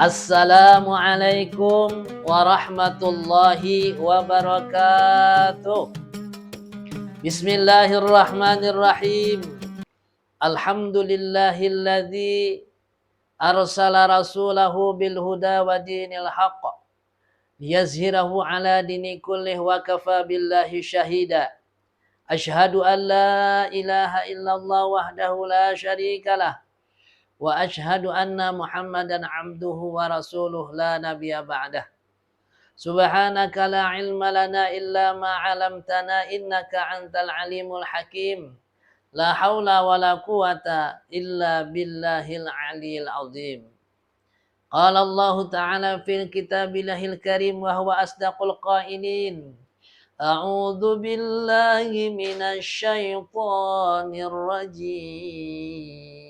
Assalamualaikum warahmatullahi wabarakatuh. Bismillahirrahmanirrahim. Alhamdulillahilladzi arsala rasulahu bil huda wa dinil haqq liyazhirahu ala dini kullih wa kafa billahi syahida. Ashhadu an la ilaha illallah wahdahu la syarikalah وأشهد أن محمدا عبده ورسوله لا نبي بعده. سبحانك لا علم لنا إلا ما علمتنا إنك أنت العليم الحكيم. لا حول ولا قوة إلا بالله العلي العظيم. قال الله تعالى في الكتاب الله الكريم وهو أصدق القائلين أعوذ بالله من الشيطان الرجيم.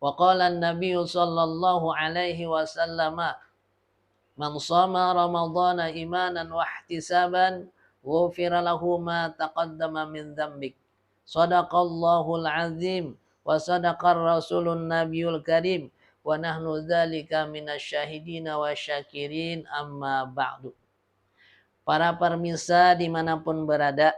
وقال النبي صلى الله عليه وسلم من صام رمضان إيمانا واحتسابا غفر له ما تقدم من ذنبك صدق الله العظيم وصدق الرسول النبي الكريم ونحن ذلك من الشاهدين والشاكرين أما بعد Para permisa dimanapun berada,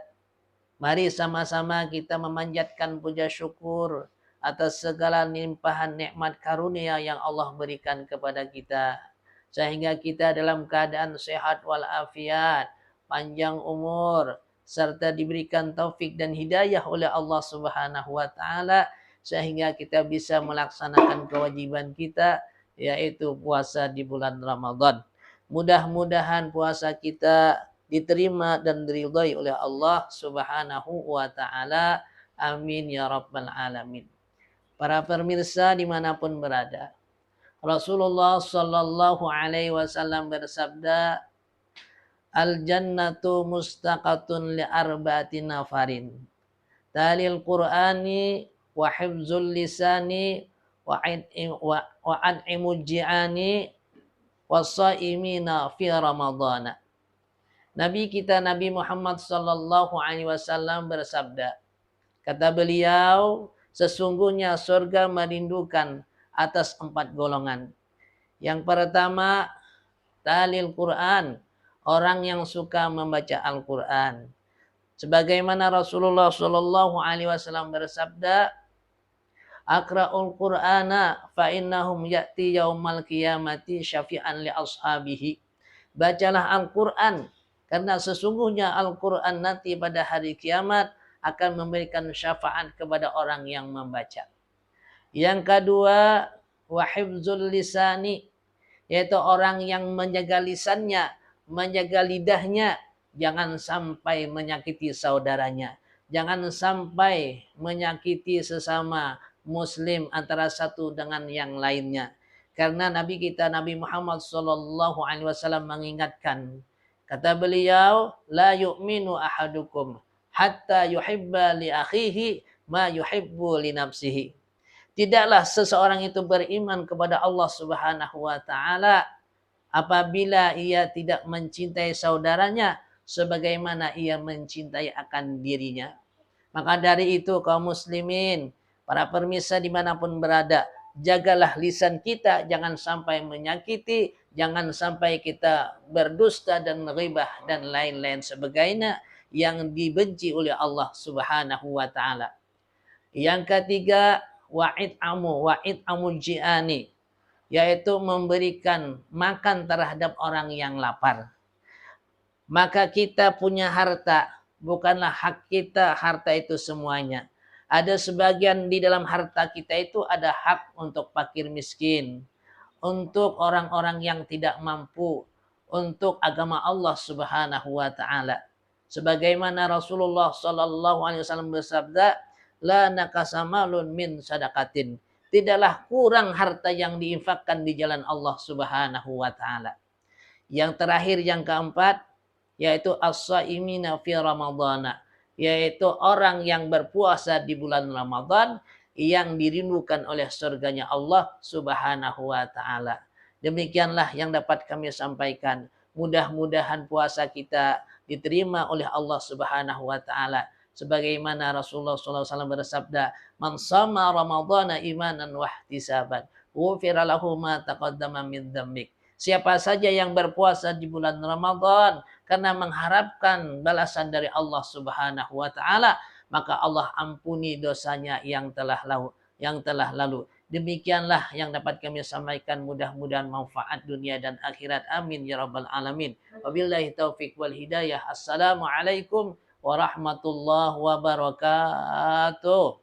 mari sama-sama kita memanjatkan puja syukur atas segala limpahan nikmat karunia yang Allah berikan kepada kita. Sehingga kita dalam keadaan sehat walafiat, panjang umur, serta diberikan taufik dan hidayah oleh Allah Subhanahu wa taala sehingga kita bisa melaksanakan kewajiban kita yaitu puasa di bulan Ramadan. Mudah-mudahan puasa kita diterima dan diridhai oleh Allah Subhanahu wa taala. Amin ya rabbal alamin. Para pemirsa di mana pun berada, Rasulullah Shallallahu Alaihi Wasallam bersabda, Al jannatu mustaqatun li arba'ati nafarin. Talil Qur'ani wa hifzul lisani wa wa an'imu ji'ani wasaimina fi ramadana. Nabi kita Nabi Muhammad sallallahu alaihi wasallam bersabda, kata beliau, sesungguhnya surga merindukan atas empat golongan. Yang pertama, talil Quran, orang yang suka membaca Al-Quran. Sebagaimana Rasulullah Shallallahu Alaihi Wasallam bersabda, Akra'ul Qur'ana fa innahum ya'ti yaumal qiyamati syafi'an li ashabihi. Bacalah Al-Qur'an karena sesungguhnya Al-Quran nanti pada hari kiamat akan memberikan syafaat kepada orang yang membaca. Yang kedua, wahibzul lisani, yaitu orang yang menjaga lisannya, menjaga lidahnya, jangan sampai menyakiti saudaranya. Jangan sampai menyakiti sesama muslim antara satu dengan yang lainnya. Karena Nabi kita Nabi Muhammad SAW mengingatkan Kata beliau, la yu'minu ahadukum hatta yuhibba li akhihi ma yuhibbu li nafsihi. Tidaklah seseorang itu beriman kepada Allah Subhanahu wa taala apabila ia tidak mencintai saudaranya sebagaimana ia mencintai akan dirinya. Maka dari itu kaum muslimin, para permisa di mana pun berada, jagalah lisan kita jangan sampai menyakiti, jangan sampai kita berdusta dan ribah dan lain-lain sebagainya yang dibenci oleh Allah Subhanahu wa taala. Yang ketiga, wa'id amu, wa'id amu ji'ani, yaitu memberikan makan terhadap orang yang lapar. Maka kita punya harta, bukanlah hak kita harta itu semuanya ada sebagian di dalam harta kita itu ada hak untuk fakir miskin, untuk orang-orang yang tidak mampu, untuk agama Allah Subhanahu wa taala. Sebagaimana Rasulullah sallallahu alaihi wasallam bersabda, la nakasamalun min sadaqatin. tidaklah kurang harta yang diinfakkan di jalan Allah Subhanahu wa taala. Yang terakhir yang keempat yaitu as-saimina fi ramadhana yaitu orang yang berpuasa di bulan Ramadan yang dirindukan oleh surganya Allah Subhanahu wa taala. Demikianlah yang dapat kami sampaikan. Mudah-mudahan puasa kita diterima oleh Allah Subhanahu wa taala. Sebagaimana Rasulullah SAW bersabda man sama ramadhana imanan wa ihtisaban ghufira lahu ma taqaddama min dzambik siapa saja yang berpuasa di bulan Ramadan karena mengharapkan balasan dari Allah Subhanahu wa taala maka Allah ampuni dosanya yang telah lalu yang telah lalu Demikianlah yang dapat kami sampaikan mudah-mudahan manfaat dunia dan akhirat. Amin ya rabbal alamin. Wabillahi taufik wal hidayah. Assalamualaikum warahmatullahi wabarakatuh.